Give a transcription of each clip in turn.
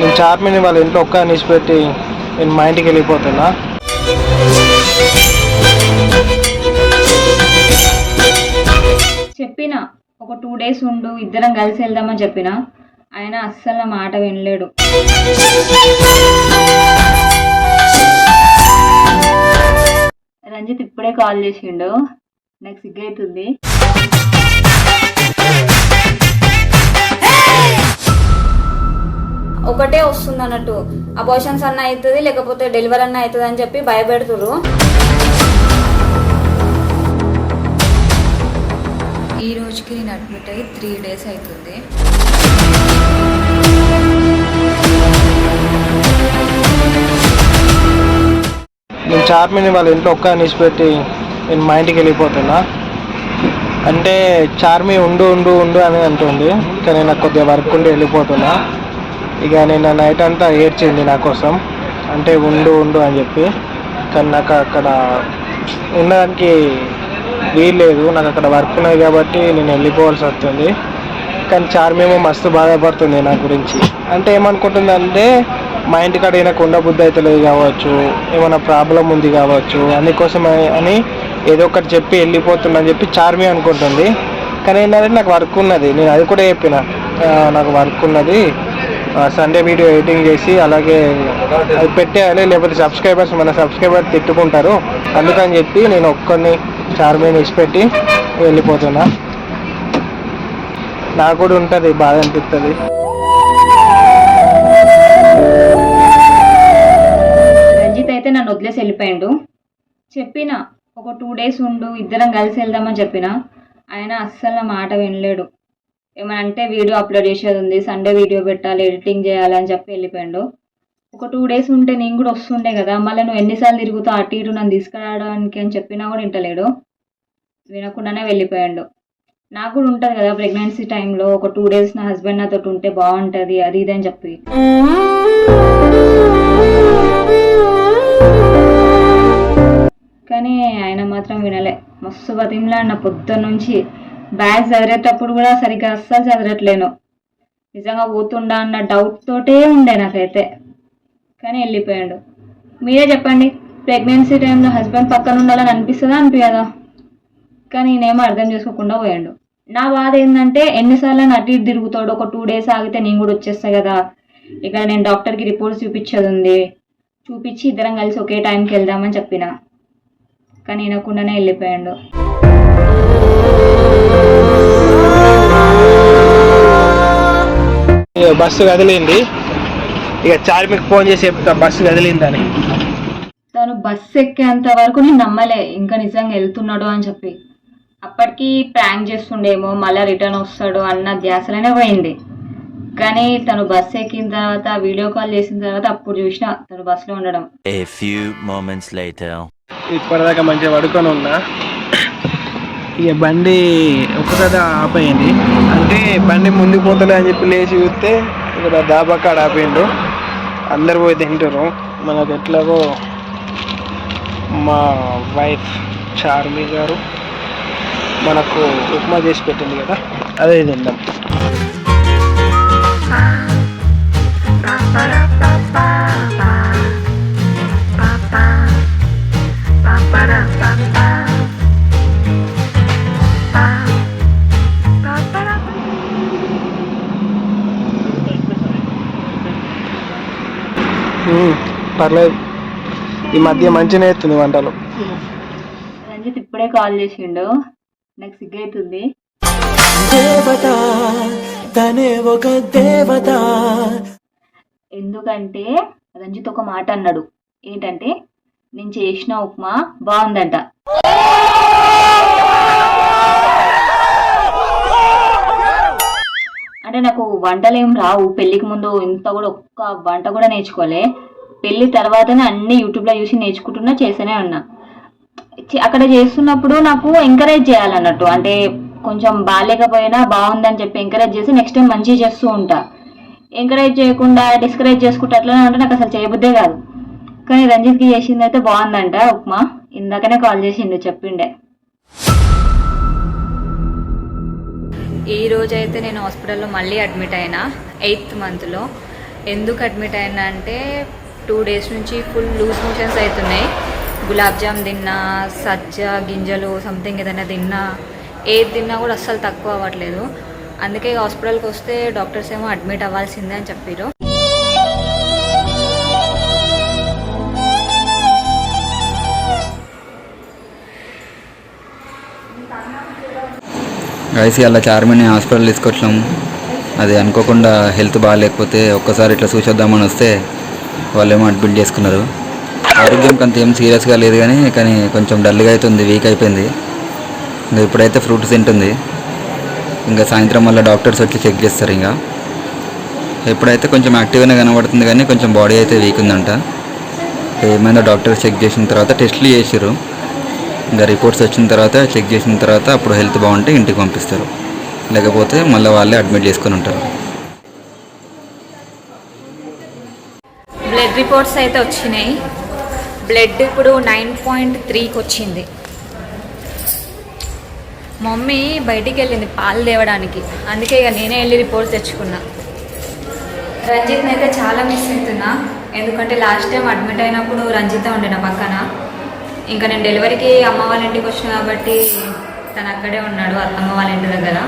నేను చార్మిని వాళ్ళ ఇంట్లో ఒక్క నిలిచిపెట్టి నేను మా ఇంటికి వెళ్ళిపోతున్నా. చెప్పిన ఒక టూ డేస్ ఉండు ఇద్దరం కలిసి వెళ్దామని చెప్పిన ఆయన అస్సలు నా మాట వినలేడు. రంజిత్ ఇప్పుడే కాల్ చేసిండు నాకు సిగ్గైతుంది. ఒకటే వస్తుంది అన్నట్టు. అబార్షన్స్ అన్న అవుతుంది లేకపోతే డెలివరీ అన్న అవుతుంది అని చెప్పి భయపెడుతుర్రు. ఈ రోజుకి నేను అడ్మిట్ అయ్యి త్రీ డేస్ అవుతుంది. నేను చార్మిని వాళ్ళ ఇంట్లో ఒక్క నిలిచిపెట్టి నేను మా ఇంటికి వెళ్ళిపోతున్నా. అంటే చార్మి ఉండు ఉండు ఉండు అని అంటుంది. కానీ నాకు కొద్దిగా వర్క్ ఉండి వెళ్ళిపోతున్నా. ఇక నేను నైట్ అంతా ఏడ్చింది నా కోసం. అంటే ఉండు ఉండు అని చెప్పి. కానీ నాకు అక్కడ ఉండడానికి వీల్లేదు నాకు అక్కడ వర్క్ ఉన్నది కాబట్టి నేను వెళ్ళిపోవాల్సి వస్తుంది. కానీ చార్మేమో మస్తు బాధపడుతుంది నా గురించి. అంటే ఏమనుకుంటుందంటే మా ఇంటికాడ ఈయనకు ఉండ బుద్ధి అయితే లేదు కావచ్చు. ఏమైనా ప్రాబ్లం ఉంది కావచ్చు. అందుకోసం అని ఏదో ఒకటి చెప్పి వెళ్ళిపోతుందని చెప్పి చార్మి అనుకుంటుంది. కానీ ఏంటంటే నాకు వర్క్ ఉన్నది. నేను అది కూడా చెప్పిన. నాకు వర్క్ ఉన్నది. సండే వీడియో ఎడిటింగ్ చేసి అలాగే అది పెట్టేయాలి లేకపోతే సబ్స్క్రైబర్స్ మన సబ్స్క్రైబర్ తిట్టుకుంటారు. అందుకని చెప్పి నేను ఒక్కడిని చార్మీని ఇచ్చిపెట్టి వెళ్ళిపోతున్నా. నాకు కూడా ఉంటుంది బాధ అనిపిస్తుంది. రంజిత్ అయితే నన్ను వదిలేసి వెళ్ళిపోయాడు. చెప్పిన ఒక టూ డేస్ ఉండు ఇద్దరం కలిసి వెళ్దామని చెప్పిన ఆయన అస్సలు మాట వినలేడు. ఏమైనా అంటే వీడియో అప్లోడ్ చేసేది ఉంది సండే వీడియో పెట్టాలి ఎడిటింగ్ చేయాలి అని చెప్పి వెళ్ళిపోయాడు. ఒక టూ డేస్ ఉంటే నేను కూడా వస్తుండే కదా మళ్ళీ నువ్వు ఎన్నిసార్లు తిరుగుతావు అటు ఇటు నన్ను తీసుకురావడానికి అని చెప్పినా కూడా వింటలేడు. వినకుండానే వెళ్ళిపోయాడు. నాకు కూడా ఉంటుంది కదా ప్రెగ్నెన్సీ టైంలో ఒక టూ డేస్ నా హస్బెండ్ నాతో ఉంటే బాగుంటుంది అది ఇది అని చెప్పి. కానీ ఆయన మాత్రం వినలే. మస్తు బతిమలాడిన పొద్దున్న నుంచి బ్యాగ్ చదివేటప్పుడు కూడా సరిగ్గా అస్సలు చదవట్లేను. నిజంగా పోతుండా అన్న డౌట్ తోటే ఉండే నాకైతే. కానీ వెళ్ళిపోయాడు. మీరే చెప్పండి ప్రెగ్నెన్సీ టైంలో హస్బెండ్ పక్కన ఉండాలని అనిపిస్తుందా అనిపించదా కానీ నేనేమో అర్థం చేసుకోకుండా పోయాడు. నా బాధ ఏంటంటే ఎన్నిసార్లు అటు ఇటు తిరుగుతాడు ఒక టూ డేస్ ఆగితే నేను కూడా వచ్చేస్తా కదా. ఇక్కడ నేను డాక్టర్కి రిపోర్ట్స్ చూపించేది ఉంది. చూపించి ఇద్దరం కలిసి ఒకే టైంకి వెళ్దామని చెప్పిన. కానీ వినకుండానే వెళ్ళిపోయాడు. బస్సు కదిలింది. ఇక చార్మికి ఫోన్ చేసి చెప్తా బస్సు కదిలిందని. తను బస్ ఎక్కేంత వరకు నేను నమ్మలే ఇంకా నిజంగా వెళ్తున్నాడు అని చెప్పి. అప్పటికి ప్రాంక్ చేస్తుండేమో మళ్ళీ రిటర్న్ వస్తాడు అన్న ధ్యాసలోనే పోయింది. కానీ తను బస్ ఎక్కిన తర్వాత వీడియో కాల్ చేసిన తర్వాత అప్పుడు చూసిన తను బస్సులో ఉండడం. ఇప్పటిదాకా మంచిగా పడుకొని ఉన్నా. ఇక బండి ఒక్కసారి ఆపేయండి. అంటే బండి ముందుకు పోతలే అని చెప్పి లేచి చూస్తే ఇక్కడ దాబా కాడ ఆపేయండు అందరు పోయి తింటారు మనకు ఎట్లాగో మా వైఫ్ చార్మి గారు మనకు ఉప్మా చేసి పెట్టింది కదా అదే తిందాం. పర్లేదు. ఈ మధ్య మంచిగా ఎత్తుంది వంటలు. రంజిత్ ఇప్పుడే కాల్ చేసిండు. నాకు సిగ్గైతుంది. దేవత తనే ఒక దేవత. ఎందుకంటే రంజిత్ ఒక మాట అన్నాడు. ఏంటంటే నేను చేసిన ఉప్మా బాగుందంట. అంటే నాకు వంటలు ఏం రావు. పెళ్ళికి ముందు ఇంత కూడా ఒక్క వంట కూడా నేర్చుకోలే. పెళ్ళి తర్వాతనే అన్ని యూట్యూబ్లో చూసి నేర్చుకుంటున్నా చేస్తూనే ఉన్నా. అక్కడ చేస్తున్నప్పుడు నాకు ఎంకరేజ్ చేయాలన్నట్టు. అంటే కొంచెం బాగాలేకపోయినా బాగుందని చెప్పి ఎంకరేజ్ చేసి నెక్స్ట్ టైం మంచిగా చేస్తూ ఉంటా. ఎంకరేజ్ చేయకుండా డిస్కరేజ్ చేసుకుంటే అట్లనే ఉంటే నాకు అసలు చేయబుద్దే కాదు. కానీ రంజిత్కి చేసింది అయితే బాగుందంట ఉప్మా. ఇందాకనే కాల్ చేసిండు చెప్పిండే. ఈ రోజు అయితే నేను హాస్పిటల్లో మళ్ళీ అడ్మిట్ అయినా ఎయిత్ మంత్లో ఎందుకు అడ్మిట్ అయినా అంటే టూ డేస్ నుంచి ఫుల్ లూజ్ మోషన్స్ అవుతున్నాయి. గులాబ్ జామ్ తిన్నా సజ్జ గింజలు సంథింగ్ ఏదైనా తిన్నా ఏది తిన్నా కూడా అస్సలు తక్కువ అవ్వట్లేదు. అందుకే హాస్పిటల్కి వస్తే డాక్టర్స్ ఏమో అడ్మిట్ అవ్వాల్సిందే అని చెప్పారు కలిసి అలా చార్మిని హాస్పిటల్ తీసుకొచ్చినాం. అది అనుకోకుండా హెల్త్ బాగాలేకపోతే ఒక్కసారి ఇట్లా చూసొద్దామని వస్తే వాళ్ళేమో అడ్మిట్ చేసుకున్నారు. ఆరోగ్యం కొంత ఏం సీరియస్గా లేదు కానీ కానీ కొంచెం డల్గా అవుతుంది వీక్ అయిపోయింది. ఇంకా ఇప్పుడైతే ఫ్రూట్స్ తింటుంది. ఇంకా సాయంత్రం మళ్ళీ డాక్టర్స్ వచ్చి చెక్ చేస్తారు ఇంకా. ఎప్పుడైతే కొంచెం యాక్టివ్గానే కనబడుతుంది కానీ కొంచెం బాడీ అయితే వీక్ ఉందంట. ఏమైందో డాక్టర్స్ చెక్ చేసిన తర్వాత టెస్ట్లు చేసారు ఇంకా రిపోర్ట్స్ వచ్చిన తర్వాత చెక్ చేసిన తర్వాత అప్పుడు హెల్త్ బాగుంటే ఇంటికి పంపిస్తారు. లేకపోతే మళ్ళీ వాళ్ళే అడ్మిట్ చేసుకొని ఉంటారు బ్లడ్ రిపోర్ట్స్ అయితే వచ్చినాయి. బ్లడ్ ఇప్పుడు నైన్ పాయింట్ త్రీకి వచ్చింది. మమ్మీ బయటికి వెళ్ళింది పాలు తేవడానికి. అందుకే ఇక నేనే వెళ్ళి రిపోర్ట్స్ తెచ్చుకున్నా. రంజిత్ని అయితే చాలా మిస్ అవుతున్నా. ఎందుకంటే లాస్ట్ టైం అడ్మిట్ అయినప్పుడు రంజిత ఉండే నా పక్కన? ఇంకా నేను డెలివరీకి అమ్మ వాళ్ళ ఇంటికి వచ్చిన కాబట్టి తను అక్కడే ఉన్నాడు అత్తమ్మ వాళ్ళ ఇంటి దగ్గర.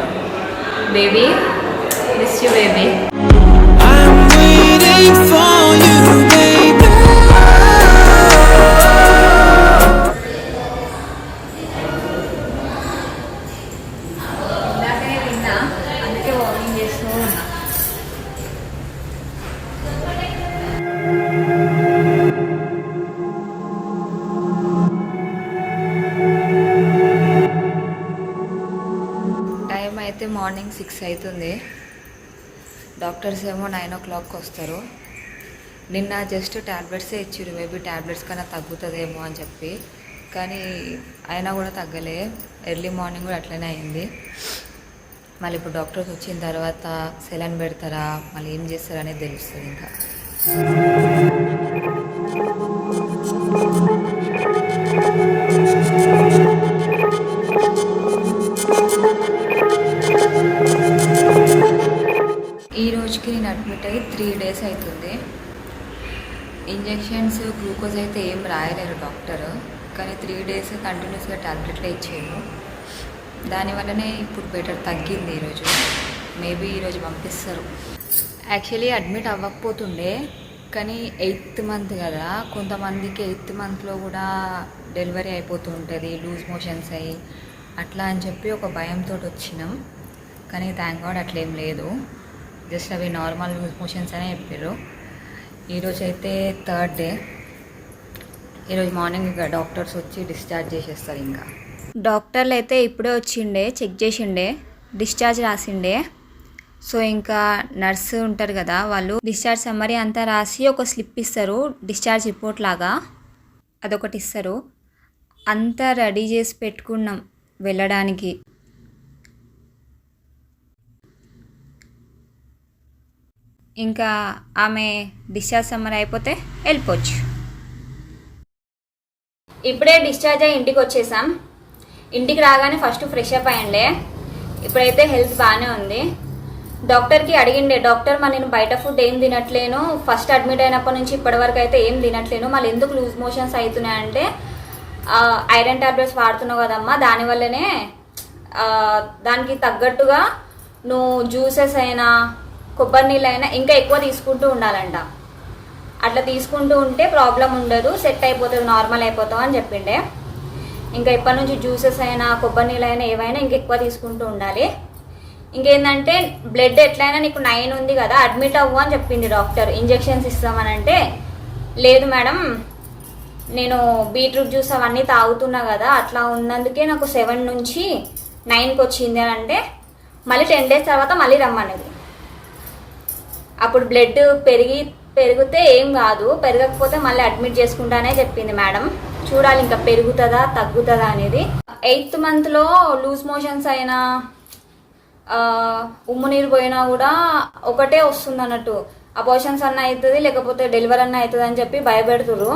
బేబీ మిస్ యూ బేబీ అయితే మార్నింగ్ సిక్స్ అవుతుంది. డాక్టర్స్ ఏమో నైన్ ఓ క్లాక్కి వస్తారు. నిన్న జస్ట్ ట్యాబ్లెట్సే ఇచ్చారు మేబీ ట్యాబ్లెట్స్ కన్నా తగ్గుతుందేమో అని చెప్పి. కానీ అయినా కూడా తగ్గలే. ఎర్లీ మార్నింగ్ కూడా అట్లనే అయింది. మళ్ళీ ఇప్పుడు డాక్టర్స్ వచ్చిన తర్వాత సెలన్ పెడతారా మళ్ళీ ఏం చేస్తారా అనేది తెలుస్తుంది ఇంకా. గ్లూకోజ్ అయితే ఏం రాయలేరు డాక్టర్. కానీ త్రీ డేస్ కంటిన్యూస్గా ట్యాబ్లెట్లు ఇచ్చేయరు దానివల్లనే ఇప్పుడు బెటర్ తగ్గింది ఈరోజు. మేబీ ఈరోజు పంపిస్తారు. యాక్చువల్లీ అడ్మిట్ అవ్వకపోతుండే. కానీ ఎయిత్ మంత్ కదా. కొంతమందికి ఎయిత్ మంత్లో కూడా డెలివరీ అయిపోతూ ఉంటుంది. లూజ్ మోషన్స్ అయ్యి. అట్లా అని చెప్పి ఒక భయంతో వచ్చినాం. కానీ థ్యాంక్ గాడ్ అట్లేం లేదు. జస్ట్ అవి నార్మల్ లూజ్ మోషన్స్ అనే చెప్పారు ఈరోజు అయితే థర్డ్ డే. ఈరోజు మార్నింగ్ ఇక డాక్టర్స్ వచ్చి డిశ్చార్జ్ చేసేస్తారు ఇంకా. డాక్టర్లు అయితే ఇప్పుడే వచ్చిండే చెక్ చేసిండే డిశ్చార్జ్ రాసిండే. సో ఇంకా నర్సు ఉంటారు కదా వాళ్ళు డిశ్చార్జ్ సమ్మరీ అంతా రాసి ఒక స్లిప్ ఇస్తారు డిశ్చార్జ్ రిపోర్ట్ లాగా అదొకటి ఇస్తారు. అంతా రెడీ చేసి పెట్టుకున్నాం వెళ్ళడానికి. ఇంకా ఆమె డిశ్చార్జ్ సమ్మర్ అయిపోతే వెళ్ళిపోవచ్చు. ఇప్పుడే డిశ్చార్జ్ అయ్యి ఇంటికి వచ్చేసాం. ఇంటికి రాగానే ఫస్ట్ ఫ్రెష్ అప్ అయ్యండే. ఇప్పుడైతే హెల్త్ బాగానే ఉంది. డాక్టర్కి అడిగిండే డాక్టర్ మరి నేను బయట ఫుడ్ ఏం తినట్లేను. ఫస్ట్ అడ్మిట్ అయినప్పటి నుంచి ఇప్పటి వరకు అయితే ఏం తినట్లేను. మళ్ళీ ఎందుకు లూజ్ మోషన్స్ అవుతున్నాయంటే ఐరన్ టాబ్లెట్స్ వాడుతున్నావు కదమ్మా. దానివల్లనే దానికి తగ్గట్టుగా నువ్వు జ్యూసెస్ అయినా కొబ్బరి నీళ్ళు అయినా ఇంకా ఎక్కువ తీసుకుంటూ ఉండాలంట. అట్లా తీసుకుంటూ ఉంటే ప్రాబ్లం ఉండదు సెట్ అయిపోతుంది నార్మల్ అయిపోతావు అని చెప్పిండే. ఇంకా ఇప్పటి నుంచి జ్యూసెస్ అయినా కొబ్బరి నీళ్ళు అయినా ఏవైనా ఇంకా ఎక్కువ తీసుకుంటూ ఉండాలి. ఇంకేంటంటే బ్లడ్ ఎట్లయినా నీకు నైన్ ఉంది కదా అడ్మిట్ అవ్వు అని చెప్పింది డాక్టర్. ఇంజెక్షన్స్ ఇస్తామని అంటే లేదు మేడం నేను బీట్రూట్ జ్యూస్ అవన్నీ తాగుతున్నా కదా అట్లా ఉన్నందుకే నాకు సెవెన్ నుంచి నైన్కి వచ్చింది అని అంటే మళ్ళీ టెన్ డేస్ తర్వాత మళ్ళీ రమ్మనేది అప్పుడు బ్లడ్ పెరిగి పెరిగితే ఏం కాదు. పెరగకపోతే మళ్ళీ అడ్మిట్ చేసుకుంటానే చెప్పింది మేడం. చూడాలి ఇంకా పెరుగుతుందా తగ్గుతుందా అనేది. ఎయిత్ మంత్లో లూజ్ మోషన్స్ అయినా ఉమ్ము నీరు పోయినా కూడా ఒకటే వస్తుంది అన్నట్టు. అబోషన్స్ అన్న అవుతుంది లేకపోతే డెలివరీ అన్న అవుతుంది అని చెప్పి భయపెడుతుర్రు.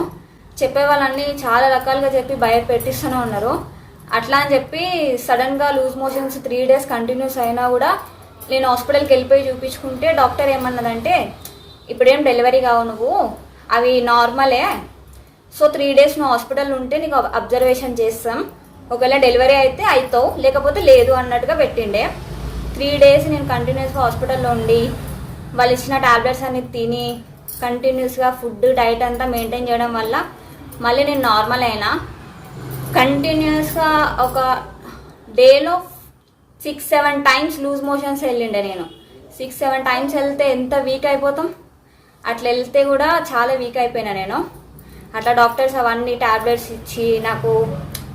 చెప్పే వాళ్ళన్ని చాలా రకాలుగా చెప్పి భయపెట్టిస్తూనే ఉన్నారు. అట్లా అని చెప్పి సడన్గా loose motions three days continuous అయినా కూడా నేను హాస్పిటల్కి వెళ్ళిపోయి చూపించుకుంటే డాక్టర్ ఏమన్నదంటే ఇప్పుడేం డెలివరీ కావు నువ్వు. అవి నార్మలే. సో త్రీ డేస్ నువ్వు హాస్పిటల్ ఉంటే నీకు అబ్జర్వేషన్ చేస్తాం. ఒకవేళ డెలివరీ అయితే అవుతావు లేకపోతే లేదు అన్నట్టుగా పెట్టిండే. త్రీ డేస్ నేను కంటిన్యూస్గా హాస్పిటల్లో ఉండి వాళ్ళు ఇచ్చిన టాబ్లెట్స్ అన్ని తిని కంటిన్యూస్గా ఫుడ్ డైట్ అంతా మెయింటైన్ చేయడం వల్ల మళ్ళీ నేను నార్మల్ అయినా. కంటిన్యూస్గా ఒక డేలో six seven times loose motions వెళ్ళిండే నేను. సిక్స్ సెవెన్ టైమ్స్ వెళ్తే ఎంత వీక్ అయిపోతాం? అట్లా వెళ్తే కూడా చాలా వీక్ అయిపోయినా నేను. అట్లా డాక్టర్స్ అవన్నీ టాబ్లెట్స్ ఇచ్చి నాకు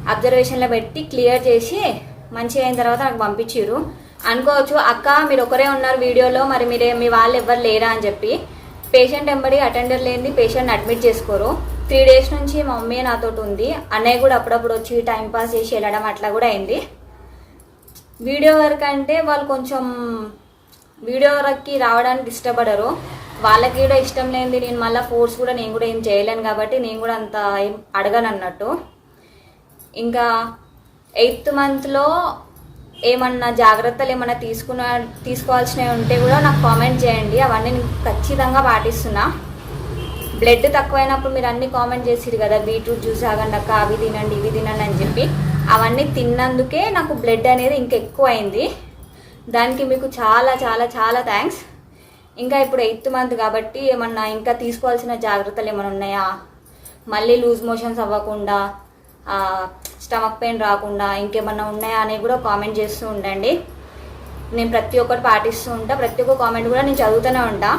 అబ్జర్వేషన్లో పెట్టి క్లియర్ చేసి మంచి అయిన తర్వాత నాకు పంపించారు అనుకోవచ్చు అక్క మీరు ఒకరే ఉన్నారు వీడియోలో మరి మీరే మీ వాళ్ళు ఎవరు లేరా? అని చెప్పి పేషెంట్ ఎంబడి అటెండర్ లేని పేషెంట్ అడ్మిట్ చేసుకోరు. త్రీ డేస్ నుంచి మా మమ్మీ నాతో ఉంది. అన్నయ్య కూడా అప్పుడప్పుడు వచ్చి టైం పాస్ చేసి వెళ్ళడం అట్లా కూడా అయింది. వీడియో వర్క్ అంటే వాళ్ళు కొంచెం వీడియో వర్క్కి రావడానికి ఇష్టపడరు. వాళ్ళకి కూడా ఇష్టం లేనిది నేను మళ్ళీ ఫోర్స్ కూడా నేను కూడా ఏం చేయలేను కాబట్టి నేను కూడా అంత ఏం అడగను అన్నట్టు. ఇంకా ఎయిత్ మంత్లో ఏమన్నా జాగ్రత్తలు ఏమన్నా తీసుకున్న తీసుకోవాల్సినవి ఉంటే కూడా నాకు కామెంట్ చేయండి. అవన్నీ నేను ఖచ్చితంగా పాటిస్తున్నా. బ్లడ్ తక్కువైనప్పుడు మీరు అన్ని కామెంట్ చేసిరు కదా బీట్రూట్ జ్యూస్ ఆగండి అక్క అవి తినండి ఇవి తినండి అని చెప్పి. అవన్నీ తిన్నందుకే నాకు బ్లడ్ అనేది ఇంకెక్కువైంది. అయింది దానికి మీకు చాలా చాలా చాలా థ్యాంక్స్ ఇంకా ఇప్పుడు ఎయిత్ మంత్ కాబట్టి ఏమన్నా ఇంకా తీసుకోవాల్సిన జాగ్రత్తలు ఏమైనా ఉన్నాయా? మళ్ళీ లూజ్ మోషన్స్ అవ్వకుండా స్టమక్ పెయిన్ రాకుండా ఇంకేమన్నా ఉన్నాయా అనేవి కూడా కామెంట్ చేస్తూ ఉండండి. నేను ప్రతి ఒక్కటి పాటిస్తూ ఉంటా. ప్రతి ఒక్క కామెంట్ కూడా నేను చదువుతూనే ఉంటా.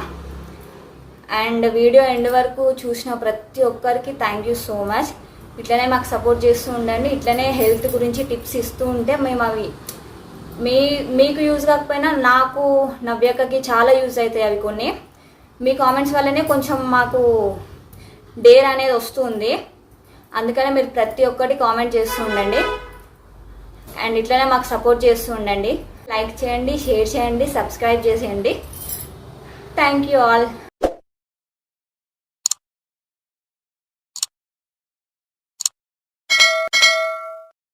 అండ్ వీడియో ఎండ్ వరకు చూసిన ప్రతి ఒక్కరికి థ్యాంక్ యూ సో మచ్. ఇట్లనే మాకు సపోర్ట్ చేస్తూ ఉండండి. ఇట్లనే హెల్త్ గురించి టిప్స్ ఇస్తూ ఉంటే మేము అవి మీ మీకు యూజ్ కాకపోయినా నాకు నవ్యకకి చాలా యూజ్ అవుతాయి అవి కొన్ని. మీ కామెంట్స్ వల్లనే కొంచెం మాకు డేర్ అనేది వస్తుంది. అందుకనే మీరు ప్రతి ఒక్కటి కామెంట్ చేస్తూ ఉండండి. అండ్ ఇట్లనే మాకు సపోర్ట్ చేస్తూ ఉండండి. లైక్ చేయండి షేర్ చేయండి సబ్స్క్రైబ్ చేసేయండి. Thank you all